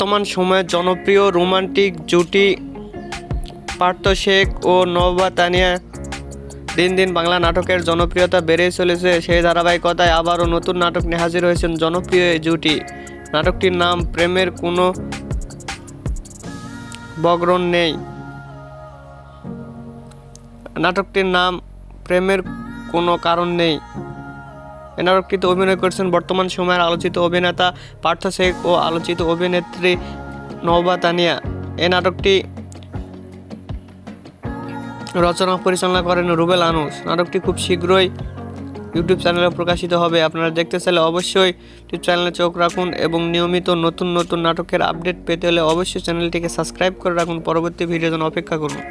বর্তমান সময়ে জনপ্রিয় রোমান্টিক জুটি পার্থ শেখ ও নওবা তানিয়া দিন দিন বাংলা নাটকের জনপ্রিয়তা বেড়েই চলেছে। সেই ধারাবাহিকতায় আবারও নতুন নাটক নিয়ে হাজির হয়েছেন জনপ্রিয় এই জুটি। নাটকটির নাম প্রেমের কোনো বগ্রণ নেই। নাটকটির নাম প্রেমের কোনো কারণ নেই। নাটকটিতে অভিনয় করেছেন বর্তমান সময়ের আলোচিত অভিনেতা পার্থ শেখ ও আলোচিত অভিনেত্রী নওবা তানিয়া। এ নাটকটি রচনা পরিচালনা করেন রুবেল আনুস নাটকটি খুব শীঘ্রই ইউটিউব চ্যানেলে প্রকাশিত হবে। আপনারা দেখতে চাইলে অবশ্যই ইউটিউব চ্যানেলে চোখ রাখুন এবং নিয়মিত নতুন নতুন নাটকের আপডেট পেতে হলে অবশ্যই চ্যানেলটিকে সাবস্ক্রাইব করে রাখুন। পরবর্তী ভিডিও জন্য অপেক্ষা করুন।